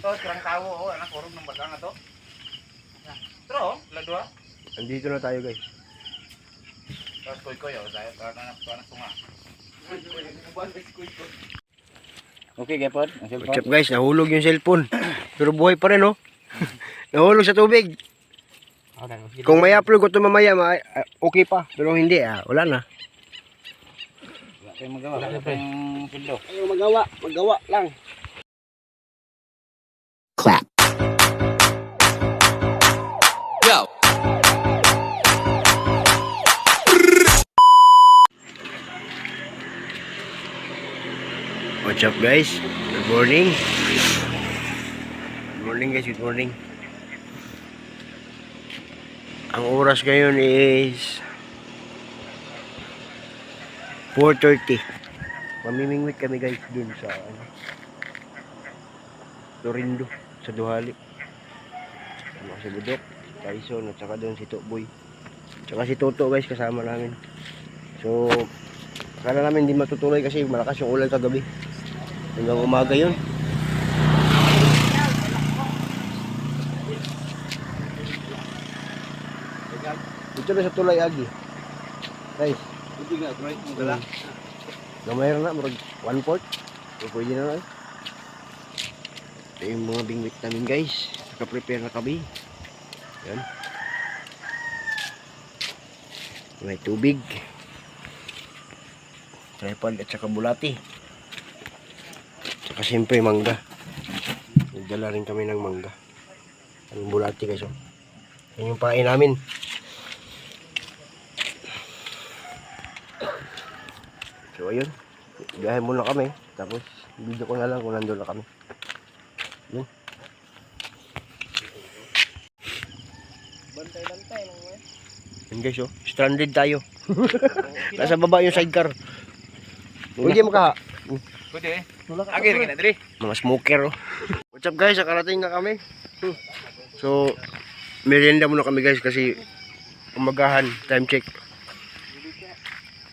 Yun. To, sirang tawo, oh, anak kurog ng baga nga to. Pero, ladwa. Andito na tayo guys. Tapos koy koy, oh, dahil para na para na. Okay, Gepod. Ang What's up guys? Nahulog yung cellphone. Pero buhay pa rin oh. Nahulog sa tubig. Kung may upload ko ito mamaya, ma- ah, okay pa. Pero hindi, ah, wala na. Wala tayong magawa. Wala tayong pildo. Ayaw magawa, magawa lang. What's up guys? Good morning. Good morning guys, good morning. Ang oras ngayon is 4.30 Mamimingwit kami guys dun sa ano, Lorindo, sa Duhali. Sama si Budok, Tyson, at saka doon si Tukboy. Tsaka si Toto guys, kasama namin. So, akala namin hindi matutuloy kasi malakas yung ulan kagabi. Hanggang umaga yun. Dito na sa tulay agi. Guys, Hindi nga? Wala. gamay na murag one port. So, pwede na na. Ito yung mga bingwit namin guys. Naka-prepare na kami. Yan. May tubig. Tripod at saka bulati. Tsaka siyempre mangga. Nagdala rin kami ng mangga. Ang bulati guys. Oh. Yan yung pain namin. So ayun. Biyahe muna kami. Tapos video ko na lang kung nandun na kami. Yun. Bantay-bantay lang mo. Yun guys oh. Stranded tayo. Nasa baba yung sidecar. Pwede mo ka. Pwede. Agi rin na diri. Mga smoker oh. What's up guys? Nakarating na kami. So, merienda muna kami guys kasi umagahan. Time check.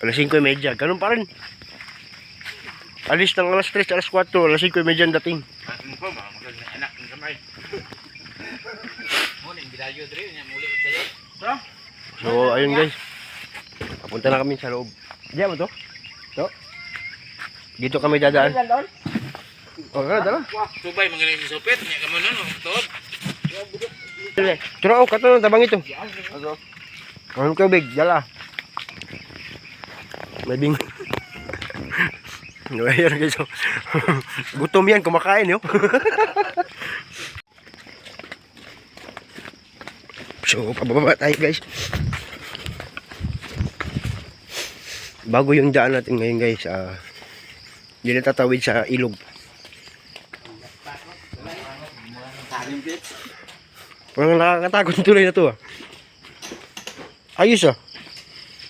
Alas 5.30. Ganun pa rin. Alis ng alas 3, alas 4, alas 5.30 ang dating. Asin ko, mga magaling na anak ng kamay. Muna, yung bilayo diri, yung muli sa'yo. So, ayun guys. Papunta na kami sa loob. Diyan mo to? To? Dito kami dadaan. Oh, dala. subay, magaling si Sopet, niya ka mo nun, oh, toob. Turo, oh, kato, tabang ito. Ano tubig, dala. May bing. Ngayon guys. oh. Gutom yan, kumakain yo. so, pababa tayo guys. Bago yung daan natin ngayon guys, ah, hindi na tatawid sa ilog. Parang nakakatakot yung tuloy na to ah. Ayos ah.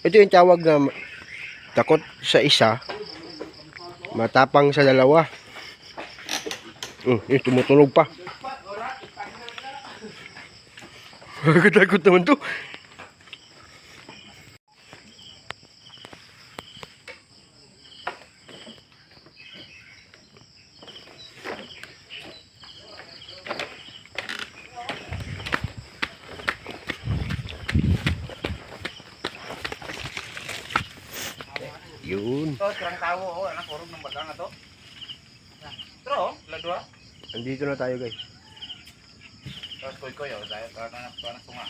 Ito yung tawag na takot sa isa, matapang sa dalawa. Oh, yun, tumutunog pa. Nakakatakot naman to. Yun. To, sirang tawo, oh, anak kurog ng baga nga to. Pero, ladwa. Andito na tayo guys. Tapos koy koy, oh, dahil para na para na tunga.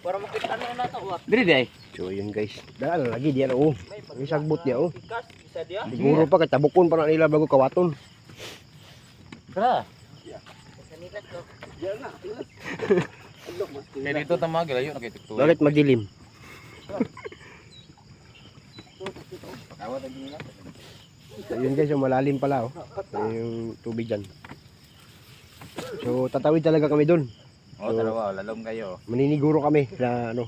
Para makita na na to. wa. Diri di ay. So yun guys. Daan lagi diyan oh. May sagbot niya oh. Pikas, isa dia. Siguro pa katabukon pa na nila bago kawaton. To. Kaya dito tama gilayo na kay tiktuloy. Bakit madilim? Pakawa ta gina. So yun guys, yung malalim pala oh. So, yung tubig dyan. So tatawid talaga kami dun. Oh, dalawa, lalom kayo. Maniniguro kami na ano.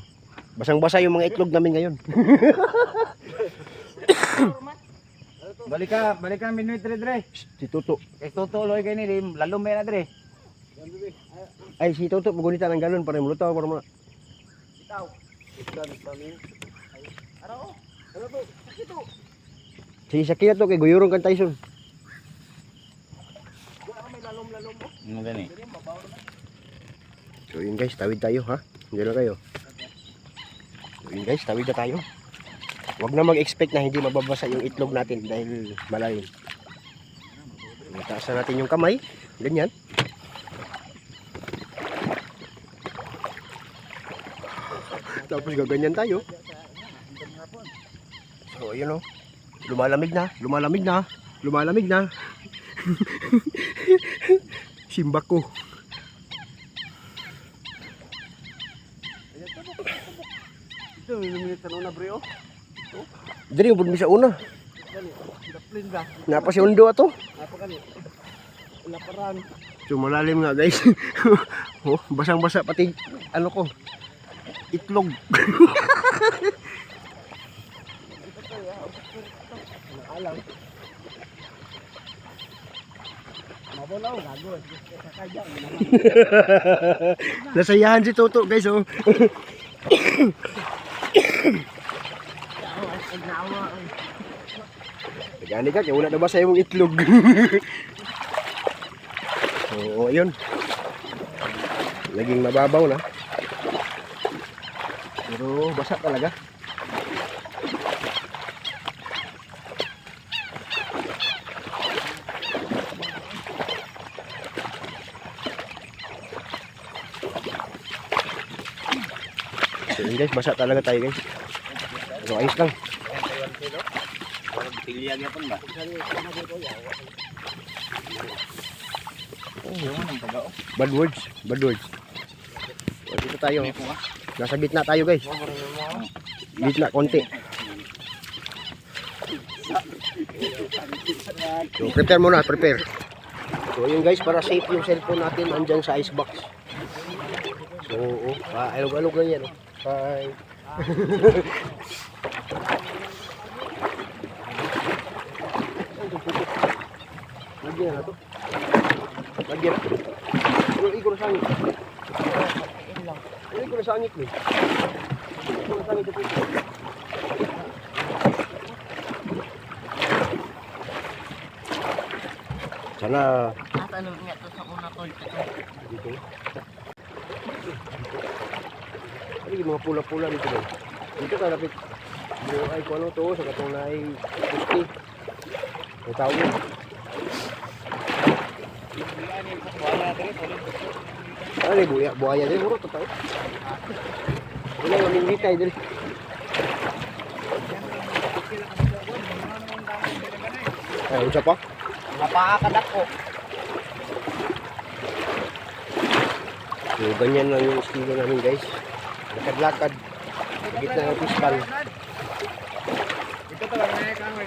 Basang-basa yung mga itlog namin ngayon. Balik ka, balik ka minuit dire dire. si Tuto. Kay tutuloy kay ni lalom may na dire. Ay si Tuto, magunita ng galon para mulutaw para mga. Itaw. Itaw namin. Ano? Ano to? Ito. Si Shakira to kay Guyurong kan Tyson. Ano gani? So yun guys, tawid tayo ha. Hindi lang kayo. So yun guys, tawid na tayo. Huwag na mag-expect na hindi mababasa yung itlog natin dahil malalim. Itaas na natin yung kamay. Ganyan. Tapos gaganyan tayo. So ayun o. Lumalamig na, lumalamig na, lumalamig na. Simba ko. Ito, minit sa una, bro. Dali yung budmi sa una. Napa si Undo ato. Apa kani? Wala paran. So malalim nga guys. oh, basang-basa pati ano ko. Itlog. Mabulaw, gago. Kaya Nasayahan si Toto guys oh. Gani ka, kaya wala na ba sa imong itlog? Oo, ayun. Naging mababaw na. Pero basa talaga. So yun guys, basa talaga tayo guys. Pero ayos lang. Ba? Oh, yung anong pagao. Bad words, bad words. Dito tayo. Nasa gitna tayo guys. Gitna konti. So prepare muna, prepare. So yun guys, para safe yung cellphone natin andyan sa icebox. So, oh, alog-alog lang yan. Oh. Bye. Lagyan na to. Lagyan na. Ikaw na sangit. Pero ikaw sangit eh. Ikaw na sangit ito. Sana Asa nga to sa una tol. dito. Yung mga pula-pula dito ba? Dito ka lapit. Yung ay kung ano to, sa katong na ay 50. May tao yun. Ano yung buya? Buhaya din, muro to tao. Wala yung aming hitay din. Ay, isa pa? Napakakadak ko. So, ganyan lang yung estilo namin guys. Lakad-lakad. Sa gitna ng piskal. Ito talaga na ka mo.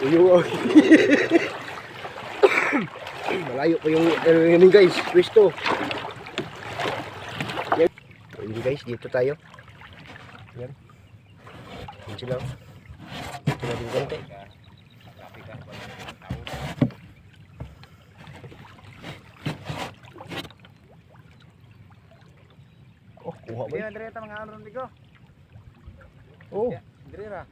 Tuyo. Malayo pa yung ano guys. Pwesto. Yan. Yun guys, dito tayo. Yan. Yan sila. Dito natin konti. Oh, kuha ba? Dire dire ta mga aron digo. Oh, Dire ra.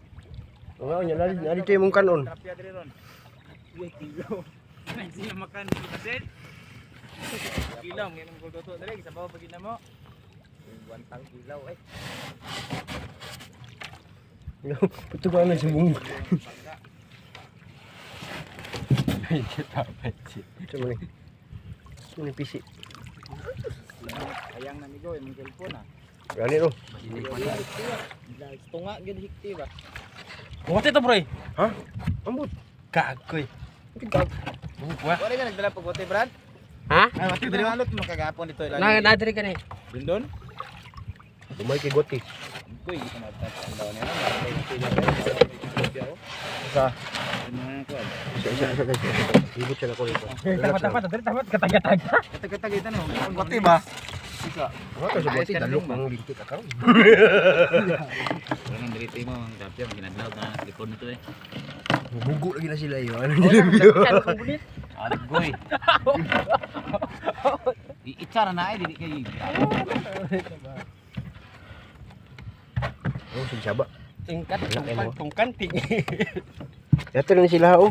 oo nga, yan. Nari- Narito yung mong kanon. Tapya dire ron. Uy, kilo. Ay siya makan percent. Kilaw ngayong gulgoto dire gisabaw pag mo. Buwantang kilaw eh. Ito ba na sa mong? Ito mo ni. Ito ni PC. Ayang na migo yung cellphone ah. Gani no. Tunga gid hikti ba? What ito bro? Ha? Ambot. Kagoy. Wa. Wala ka nagdala pag bote Brad? Ha? Ay, wati dire alot mo kagapon dito ilan. Na nadiri ka ni. Bindon? Dumay kay Goti. Kuy, ito na ang daw niya. Sa Ano ko? isa isa isa guys. Ibot siya na ko rito. Tapat tapat diri tapat katag-katag. Katag-katag ito no. Bote ba? Ano ka sa Goti dalok ang lintik ka karon. Wala nang dito mo ang tapya ginadlaw ka na likod nito eh. Bugo lagi na sila yo. Ano nila biyo? Agoy. Iitsara na ay dili kay. Oh, sige saba. Tingkat Laki mo. tungkan ting. Yato lang sila oh.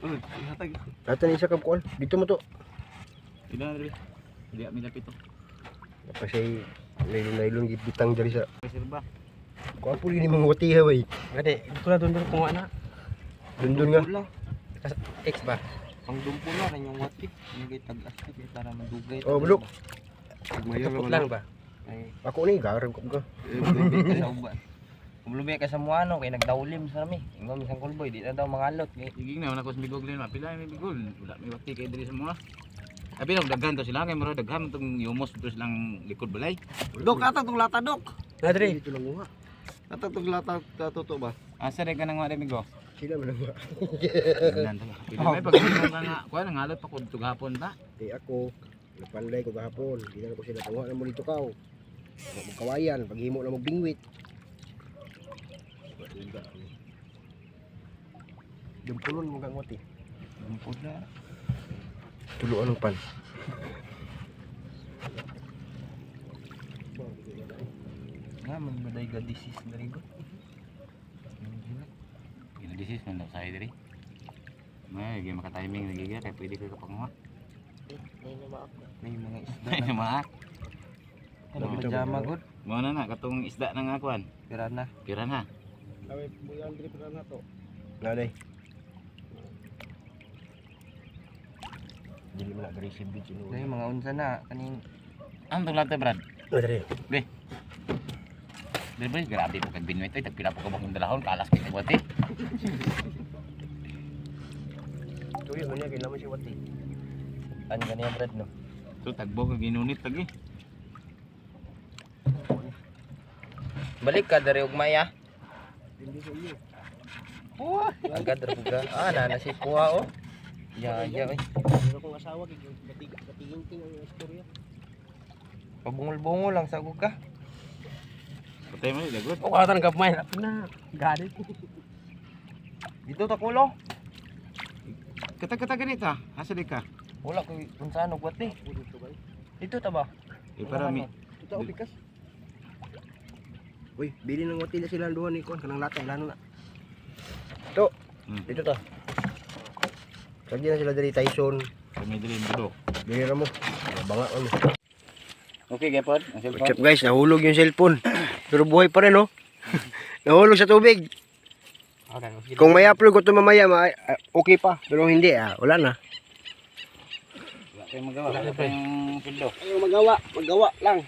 Uy, hatag. Ato ni isa ka kuan. Dito mo to. Ila na rin. Hindi napito. Kasi nailong nailong bitang diri sa Reserva. kuan po ni mga wati ha bay. Gade, ito na doon kung ano. Dundun nga. X ba? Pang dumpo lang rin yung kay tag-astik eh, para madugay. Oh, bulok. Ito lang ba? Ay, Ako ni garang ko ka. ka sa uban. Kung lumbi ka sa muano, kay nagdaulim sa nami. Ingom isang kulboy, di na daw mangalot. Sige na, wala ko sa bigog din. Mapila may bigog. Wala may wati kay diri sa mga. Tapi nang daghan to sila kay maro daghan tong yumos to silang likod balay. Dok, ata tong lata, dok. Nadre. Dito lang nga. Ata tong lata, totoo ba? Asa rin ka nang wala bigo. Sila man nga. Nanto. Pili may pag nga nga kuan nangalot pa ko tugapon ta. Di ako. Napanlay ko gahapon. Di na ko sila tunga na mo dito ka. Magkawayan. Paghimo na mo bingwit. Dumpulon mo kang wati. Dumpo na. Tuluan ng pan. Nga, magbaday ga disease na rin ko. Ina disis man sa diri. May gi maka timing lagi ga kay pwede ka kapanguha. May mga isda Ay na. mga. Ano pajama good? Mo na na katong isda nang akuan. Pirana. Pira na. Kami buyan diri pirana to. Naday. Dili man aggressive bitch ino. Dahil mga unsa na kaning Ang tong latte brad. Nadre. Dili ba grabe po kag binwit ay tagpila po ka bakong dalahon kalas kay tibuti. Tuyo man niya kailangan si wati. ano ganyan bread no? So tagbo kag ginunit lagi. Balik ka dari ug maya. Hindi sa iyo. Agad ra puga. Ah, na na si kuha oh. Ya, ya oy. Pero kung asawa batiging-ting ang istorya. Pabungol-bungol lang sa ka. Patay mo ni dagot. Oh, katan ka may na. Gadi. Dito ta kulo. Kata-kata ganito. Asa di ka? Wala kung saan ug wati. Dito ba? Dito ta ba? Eh para mi Ito ako pikas. Uy, bili ng wati na sila duha ni kon kanang latay lano na. Ito. Hmm. Dito to. Lagi na sila dari Tyson. kami dili mo Bili ra mo. Banga ano. Okay, gapon. Ang What's up guys, nahulog yung cellphone. Pero buhay pa rin oh. nahulog sa tubig. Kung may upload ko ito mamaya, ma- ah, okay pa. Pero hindi ah, wala na. Wala tayong magawa. Wala tayong pildo. Ayaw magawa, magawa lang.